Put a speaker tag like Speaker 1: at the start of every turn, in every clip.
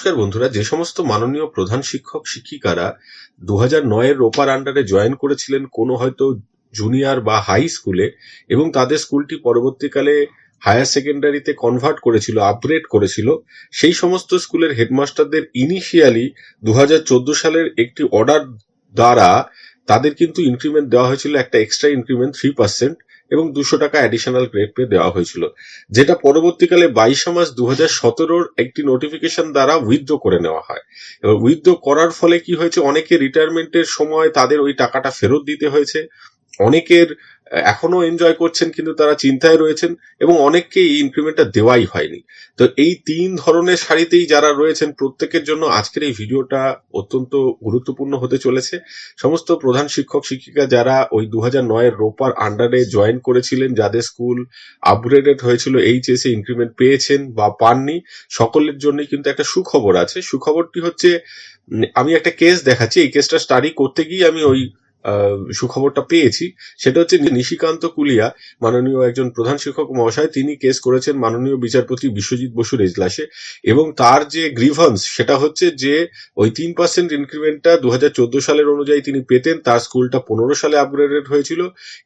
Speaker 1: নমস্কার বন্ধুরা। যে সমস্ত মাননীয় প্রধান শিক্ষক, শিক্ষিকারা দু হাজার নয়ের রোপার আন্ডারে জয়েন করেছিলেন কোনো হয়তো জুনিয়র বা হাই স্কুলে এবং তাদের স্কুলটি পরবর্তীকালে হায়ার সেকেন্ডারিতে কনভার্ট করেছিল, আপগ্রেড করেছিল, সেই সমস্ত স্কুলের হেডমাস্টারদের ইনিশিয়ালি দু হাজার চোদ্দ সালের একটি অর্ডার দ্বারা তাদের কিন্তু ইনক্রিমেন্ট দেওয়া হয়েছিল, একটা এক্সট্রা ইনক্রিমেন্ট থ্রি পার্সেন্ট এবং দুশো টাকা অ্যাডিশনাল গ্রেড পে দেওয়া হয়েছিল, যেটা পরবর্তীকালে বাইশে মাস দু হাজার সতেরোর একটি নোটিফিকেশন দ্বারা উইথড্র করে নেওয়া হয়। এবং উইথড্র করার ফলে কি হয়েছে? অনেকে রিটায়ারমেন্টের সময় তাদের ওই টাকাটা ফেরত দিতে হয়েছে। অনেকের, এখনও এনজয় করছেন কিন্তু তারা চিন্তায় রয়েছেন এবং অনেককে এই ইনক্রিমেন্টটা দেওয়াই হয়নি। তো এই তিন ধরনের শাড়িতেই যারা রয়েছেন প্রত্যেকের জন্য আজকের এই ভিডিওটা অত্যন্ত গুরুত্বপূর্ণ হতে চলেছে। সমস্ত প্রধান শিক্ষক, শিক্ষিকা যারা ওই দু হাজার নয়ের রোপার আন্ডারে জয়েন করেছিলেন, যাদের স্কুল আপগ্রেডেড হয়েছিল এইচএসে ইনক্রিমেন্ট পেয়েছেন বা পাননি, সকলের জন্যই কিন্তু একটা সুখবর আছে। সুখবরটি হচ্ছে, আমি একটা কেস দেখাচ্ছি। এই কেসটা স্টাডি করতে গিয়ে আমি ওই সুখবরটা পেয়েছি। সেটা হচ্ছে নিশিকান্ত কুলিয়া, মাননীয় একজন প্রধান শিক্ষক মহাশয়, তিনি কেস করেছেন মাননীয় বিচারপতি বিশ্বজিৎ বসুর এজলাসে এবং তার যে গ্রিভান্স সেটা হচ্ছে যে ওই তিন পার্সেন্ট ইনক্রিমেন্টটা দু হাজার চোদ্দ সালের অনুযায়ী তিনি পেতেন, তার স্কুলটা পনেরো সালে আপগ্রেডেড হয়েছিল।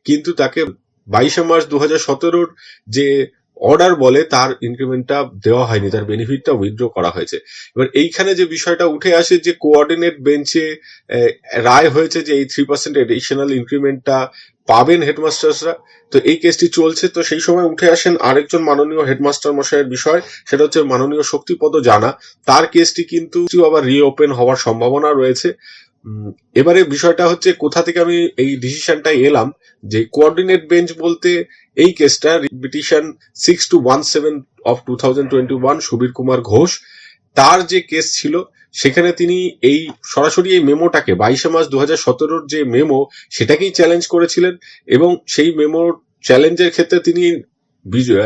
Speaker 1: কিন্তু তাকে বাইশে মার্চ দু হাজার সতেরোর যে অর্ডার বলে তার ইনক্রিমেন্টটা দেওয়া হয়নি, তার বেনিফিটটা উইথড্র করা হয়েছে। এবার এইখানে যে বিষয়টা উঠে আসে যে কোঅর্ডিনেট বেঞ্চে রায় হয়েছে যে এই থ্রি পার্সেন্ট এডিশনাল ইনক্রিমেন্টটা পাবেন হেডমাস্টার্সরা তো এই কেসটি চলছে, তো সেই সময় উঠে আসেন আরেকজন মাননীয় হেডমাস্টার মশাইয়ের বিষয়, সেটা হচ্ছে মাননীয় শক্তিপদ জানা। তার কেসটি কিন্তু আবার রিওপেন হওয়ার সম্ভাবনা রয়েছে। এবারে বিষয়টা হচ্ছে কোথা থেকে আমি এই ডিসিশনটা এলাম যে কোঅর্ডিনেট বেঞ্চ বলতে এই কেসটা petition six two one seven of two thousand twenty one Subir Kumar Ghosh, তার যে কেস ছিল, সেখানে তিনি এই সরাসরি এই মেমোটাকে বাইশে মার্চ দু হাজার সতেরোর যে মেমো সেটাকেই চ্যালেঞ্জ করেছিলেন এবং সেই মেমোর চ্যালেঞ্জের ক্ষেত্রে তিনি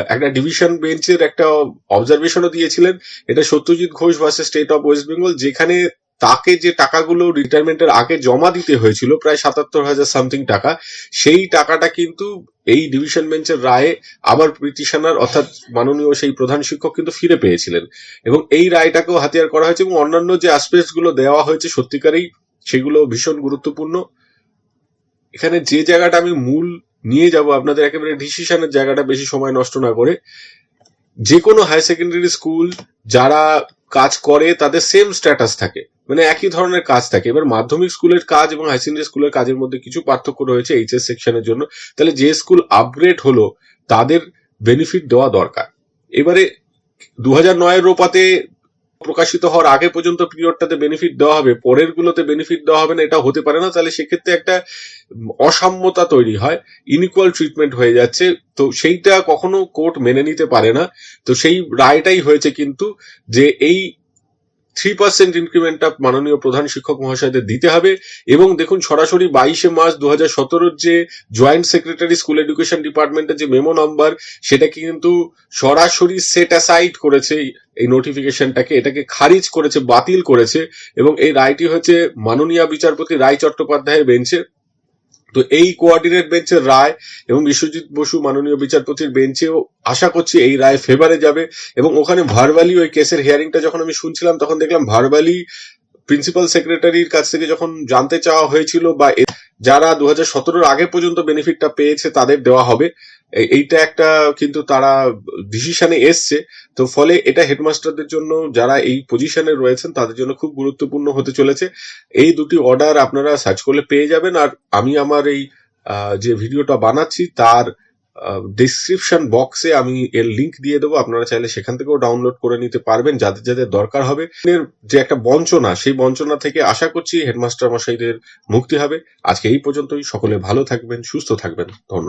Speaker 1: একটা ডিভিশন বেঞ্চের একটা অবজারভেশনও দিয়েছিলেন। এটা Satyajit Ghosh versus state of West Bengal যেখানে তাকে যে টাকাগুলো রিটায়ারমেন্টের আগে জমা দিতে হয়েছিল, প্রায় সাতাত্তর হাজার সামথিং টাকা, সেই টাকাটা কিন্তু এই ডিভিশন বেঞ্চের রায়ে আবার পিটিশনার অর্থাৎ মাননীয় সেই প্রধান শিক্ষক কিন্তু ফিরে পেয়েছিলেন। এবং এই রায়টাকেও হাতিয়ার করা হয়েছে এবং অন্যান্য যে গুলো দেওয়া হয়েছে সত্যিকারেই সেগুলো ভীষণ গুরুত্বপূর্ণ। এখানে যে জায়গাটা আমি মূল নিয়ে যাব, আপনাদের একেবারে ডিসিশনের জায়গাটা বেশি সময় নষ্ট না করে, যে কোনো হায়ার সেকেন্ডারি স্কুল যারা কাজ করে, তাদের সেম স্ট্যাটাস থাকে। মানে একই ধরনের কাজ থাকে। এবার মাধ্যমিক স্কুলের কাজ এবং হাই সেকেন্ডারি স্কুলের কাজের মধ্যে কিছু পার্থক্য রয়েছে এইচএস সেকশনের জন্য। তাহলে যে স্কুল আপগ্রেড হলো, তাদের বেনিফিট দেওয়া দরকার। এবারে দু হাজার নয়ের রোপাতে প্রকাশিত হওয়ার আগে পর্যন্ত পিরিয়ডটাতে বেনিফিট দেওয়া হবে পরের গুলোতে বেনিফিট দেওয়া হবে না, এটা হতে পারে না। তাহলে সেক্ষেত্রে একটা অসাম্যতা তৈরি হয় ইনইকুয়াল ট্রিটমেন্ট হয়ে যাচ্ছে। তো সেইটা কখনো কোর্ট মেনে নিতে পারে না। তো সেই রায়টাই হয়েছে কিন্তু যে এই থ্রি পার্সেন্ট ইনক্রিমেন্টটা মাননীয় প্রধান শিক্ষক মহাশয়দের দিতে হবে। এবং দেখুন, সরাসরি বাইশে মার্চ দু হাজার সতেরোর যে জয়েন্ট সেক্রেটারি স্কুল এডুকেশন ডিপার্টমেন্টের যে মেমো নাম্বার সেটা কিন্তু সরাসরি সেট অ্যাসাইড করেছে এই নোটিফিকেশনটাকে এটাকে খারিজ করেছে, বাতিল করেছে। এবং এই রায়টি হচ্ছে মাননীয় বিচারপতি রায় চট্টোপাধ্যায়ের বেঞ্চে তো এই কোয়ার্ডিনেট বেঞ্চের রায় এবং বিশ্বজিৎ বসু মাননীয় বিচারপতির বেঞ্চেও আশা করছি এই রায় ফেভারে যাবে এবং ওখানে ভারবালি ওই কেসের হিয়ারিংটা যখন আমি শুনছিলাম, তখন দেখলাম ভার্বালি প্রিন্সিপাল সেক্রেটারির কাছ থেকে যখন জানতে চাওয়া হয়েছিল বা যারা দু হাজার আগে পর্যন্ত বেনিফিটটা পেয়েছে তাদের দেওয়া হবে। এইটা একটা কিন্তু তারা ডিসিশনে এসছে। তো ফলে এটা হেডমাস্টারদের জন্য, যারা এই পজিশনে রয়েছেন, তাদের জন্য খুব গুরুত্বপূর্ণ হতে চলেছে। এই দুটি অর্ডার আপনারা সার্চ করলে পেয়ে যাবেন। আর আমি আমার এই যে ভিডিওটা বানাচ্ছি, তার ডিসক্রিপশন বক্সে আমি এর লিংক দিয়ে দেবো। আপনারা চাইলে সেখান থেকেও ডাউনলোড করে নিতে পারবেন, যাদের যাদের দরকার হবে। এর যে একটা বঞ্চনা, সেই বঞ্চনা থেকে আশা করছি হেডমাস্টার মশাইদের মুক্তি হবে। আজকে এই পর্যন্তই। সকলে ভালো থাকবেন, সুস্থ থাকবেন। ধন্যবাদ।